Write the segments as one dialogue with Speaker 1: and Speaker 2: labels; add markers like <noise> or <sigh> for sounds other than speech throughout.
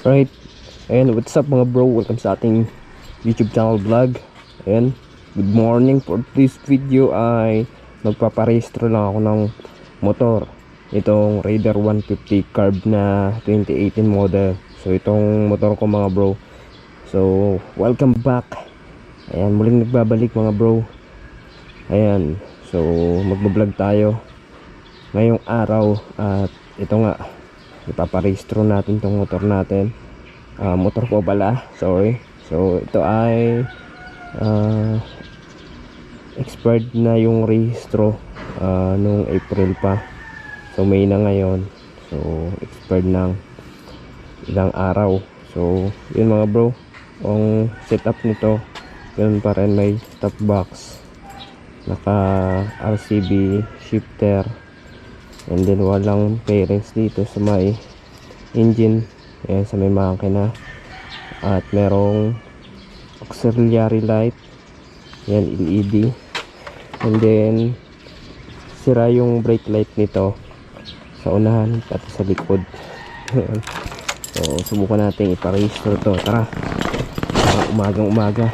Speaker 1: Right. And what's up mga bro? Welcome sa ating YouTube channel vlog. And good morning for this video ay magpaparehistro lang ako ng motor. Itong Raider 150 carb na 2018 model. So itong motor ko mga bro. So welcome back. Ayan, muling nagbabalik mga bro. Ayan. So magbablog tayo ngayong araw at ito nga ipaparehistro natin tong motor natin. Ah, motor ko pala sorry. So ito ay ah, expired na yung rehistro ah, nung April pa. So May na ngayon. So expired ng ilang araw. So yun mga bro ang setup nito yun pa rin may top box naka RCB shifter and then walang bearings dito sa may engine. Ayan sa may makina. At merong auxiliary light. Yan LED and then sira yung brake light nito sa unahan pati sa likod. <laughs> So subukan natin iparehistro to. Tara. Umagang umaga.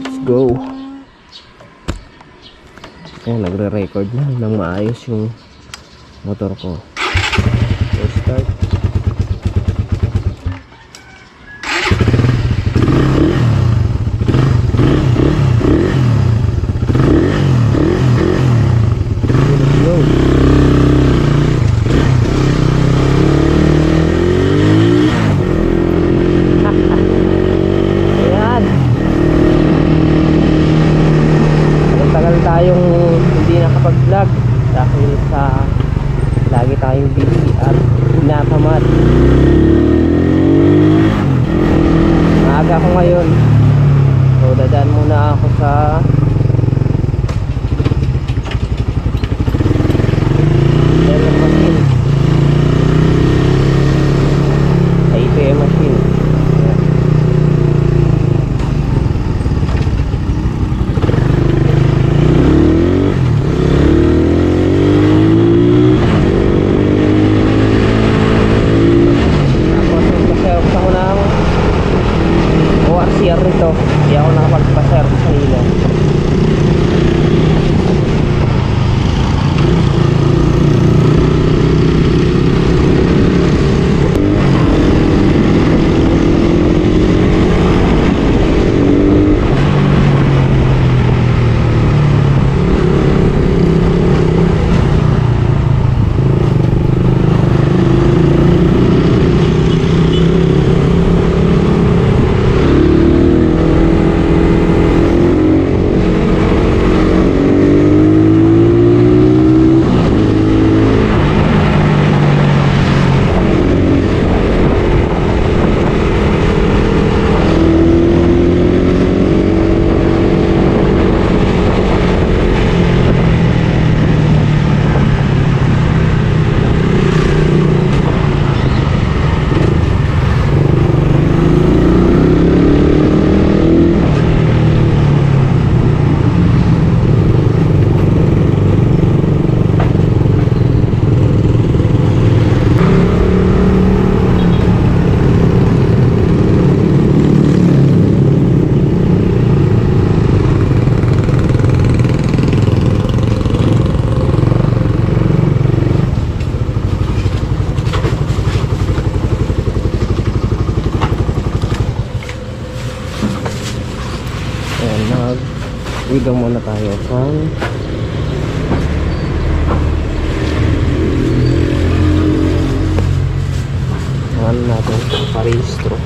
Speaker 1: Let's go. Ayan, nagre-record na. Ng maayos yung motor ko. So, start. Let's go. Ayan. Tagal tayong hindi nakapag-vlog dahil sa tayong busy at tinatamad. Maaga ako ngayon. So dadaan muna ako sa wiggle muna tayo from ano natin? Parehistro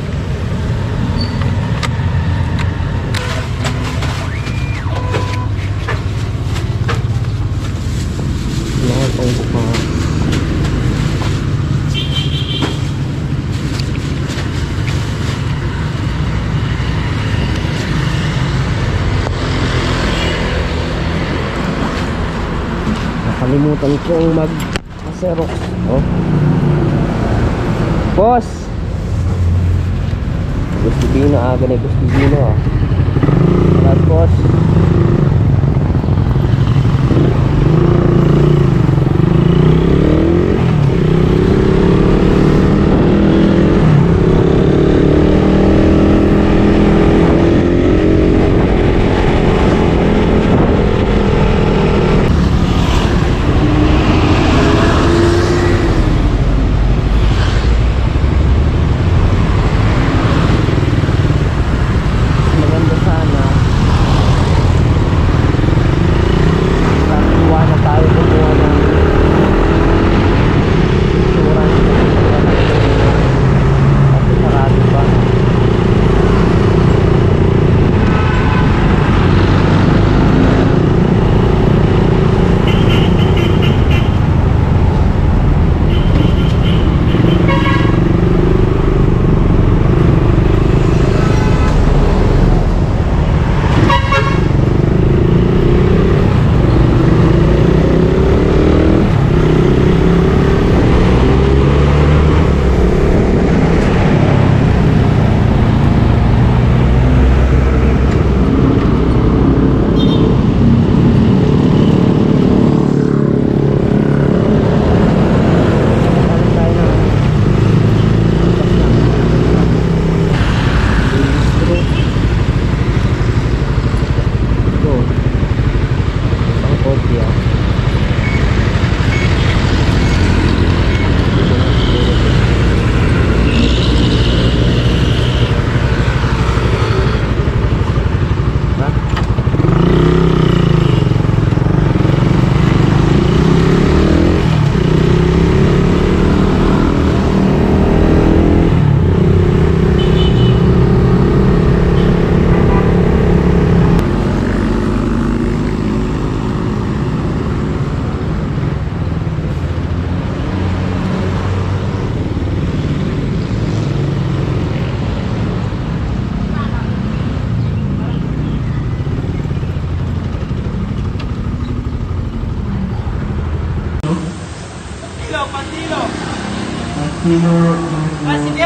Speaker 1: Lahat ang bukas Nakalimutan kong mag Xerox. Oh. Boss. Gusto Bino aga ni Gusto Bino ah. Boss.
Speaker 2: Patilo!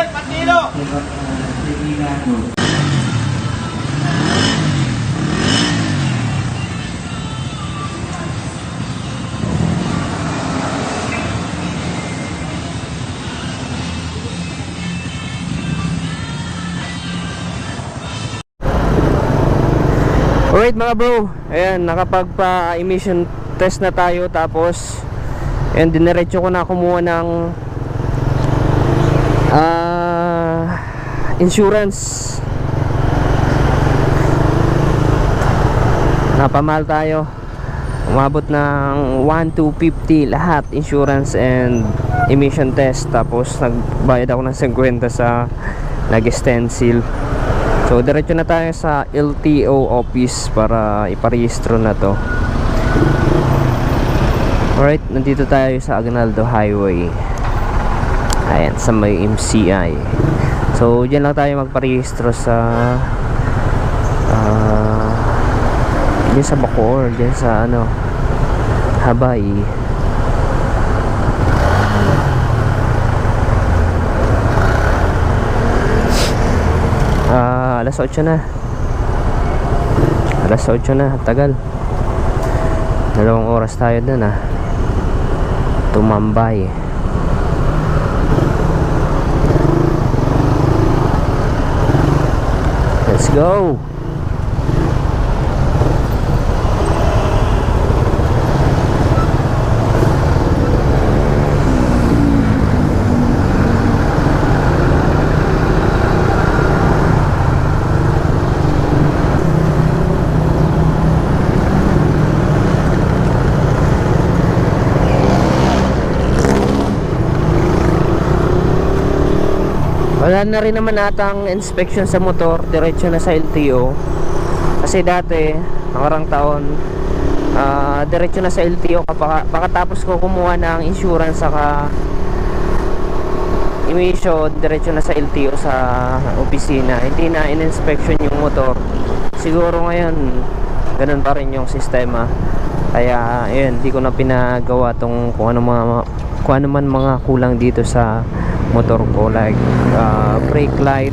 Speaker 2: Patilo!
Speaker 1: Alright mga bro, ayan, nakapagpa-emission test na tayo tapos ayan, diniretso ko na kumuha ng ah insurance. Napamahal tayo. Umabot ng 1,250 lahat insurance and emission test tapos nagbayad ako ng 50 sa nag-stencil. So diretso na tayo sa LTO office para iparehistro na to. Alright, nandito tayo sa Aguinaldo Highway. Ayan, sa may MCI. So, dyan lang tayo magparehistro sa ah dyan sa Bacoor, dyan sa ano Habay. Ah, alas 8 na. Alas 8 na, tagal. Dalawang oras tayo dun ah. Tumambay. Let's go. Wala na rin naman atang inspection sa motor, diretso na sa LTO. Kasi dati, nakarang taon, ah diretso na sa LTO kapag pagkatapos ko kumuha ng insurance saka emission, diretso na sa LTO sa opisina. Hindi na in-inspection yung motor. Siguro ngayon, ganun pa rin yung sistema. Kaya, ayun, hindi ko na pinagawa tong kung ano mga kung ano man mga kulang dito sa motor ko like uh, brake light.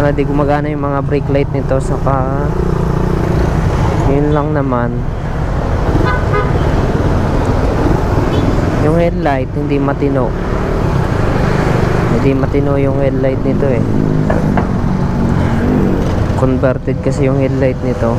Speaker 1: Wala di gumagana yung mga brake light nito saka yun lang naman. Yung headlight hindi matino. Hindi matino yung headlight nito eh. Converted kasi yung headlight nito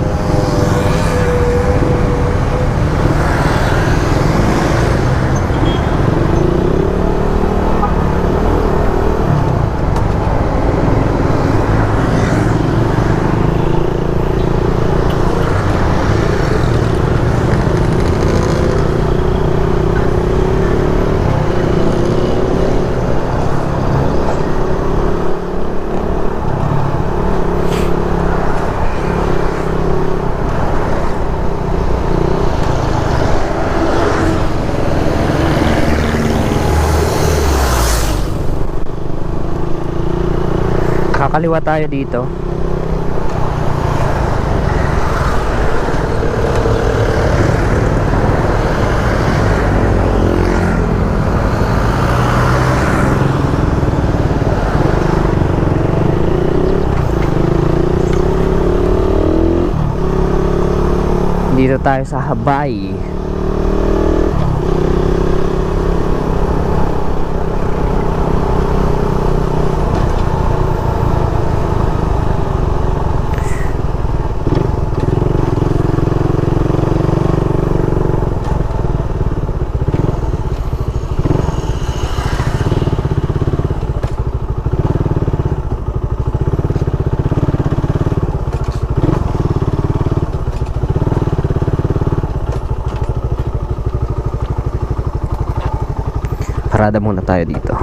Speaker 1: kakaliwa tayo dito. Dito tayo sa Habay Parada muna tayo dito.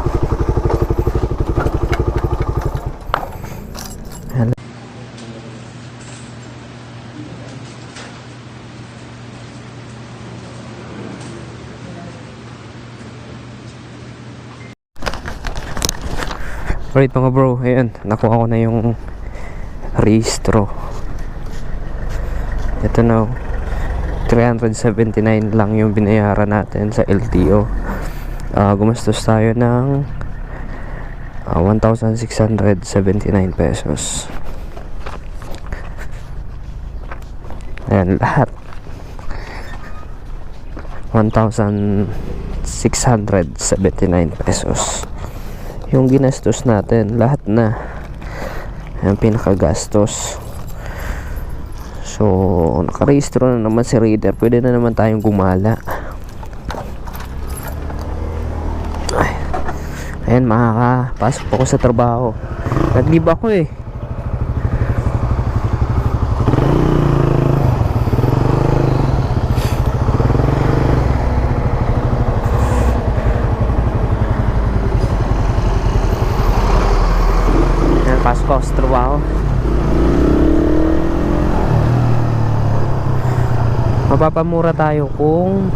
Speaker 1: Alright mga bro, ayan, nakuha ko na yung rehistro. Ito na. oh. 379 lang yung binayaran natin sa LTO. Ah, gumastos tayo ng ah, 1,679 pesos. Ayan, lahat. 1,679 pesos. Yung ginastos natin, lahat na. Yung pinakagastos. So, nakarehistro na naman si Raider. Pwede na naman tayong gumala. Ayan, makakapasok ako sa trabaho. Naglib ako eh. Ayan, pasok sa trabaho. mapapamura tayo kung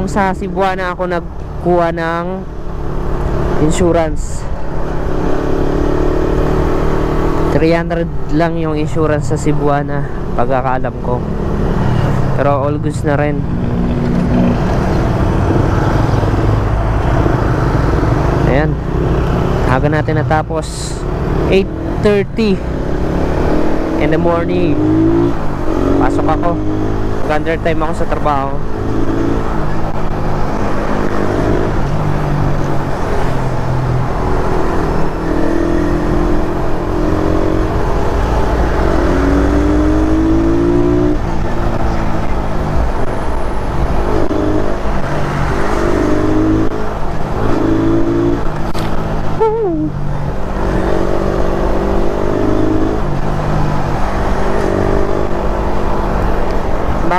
Speaker 1: kung sa Cebuana ako nagkuha ng insurance. 300 lang yung insurance sa Cebuana pagkakaalam ko. Pero all goods na rin. Ayan. Aga natin natapos. 8.30 in the morning. Pasok ako. Under time ako sa trabaho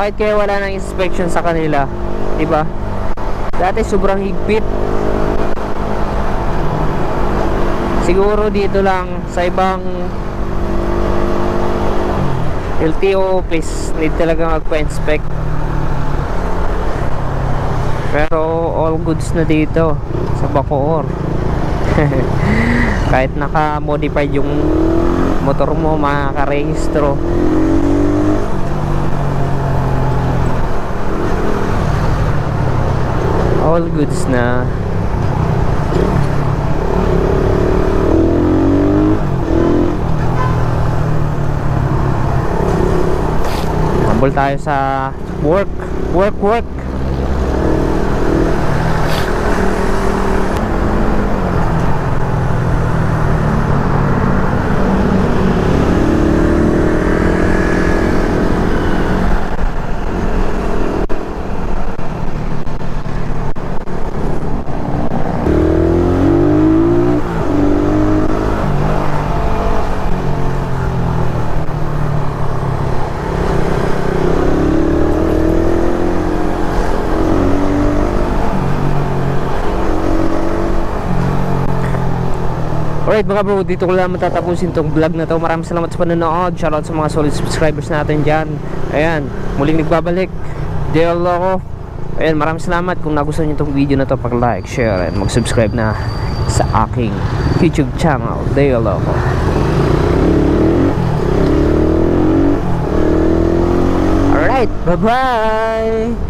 Speaker 1: Bakit kaya wala nang inspection sa kanila? 'Di ba? Dati sobrang higpit. Siguro dito lang sa ibang LTO office need talaga magpa-inspect. Pero all goods na dito sa Bacoor. <laughs> Kahit naka-modified yung motor mo, makakarehistro. All goods na. Humble tayo sa work work work Alright mga bro, dito ko lang matatapusin tong vlog na to. Maraming salamat sa panonood. Shoutout sa mga solid subscribers natin dyan. Ayan, muling nagbabalik. Dale Loco. Ayan, maraming salamat kung nagustuhan nyo tong video na to. Pag-like, share, and mag-subscribe na sa aking YouTube channel. Dale Loco. Alright, bye-bye!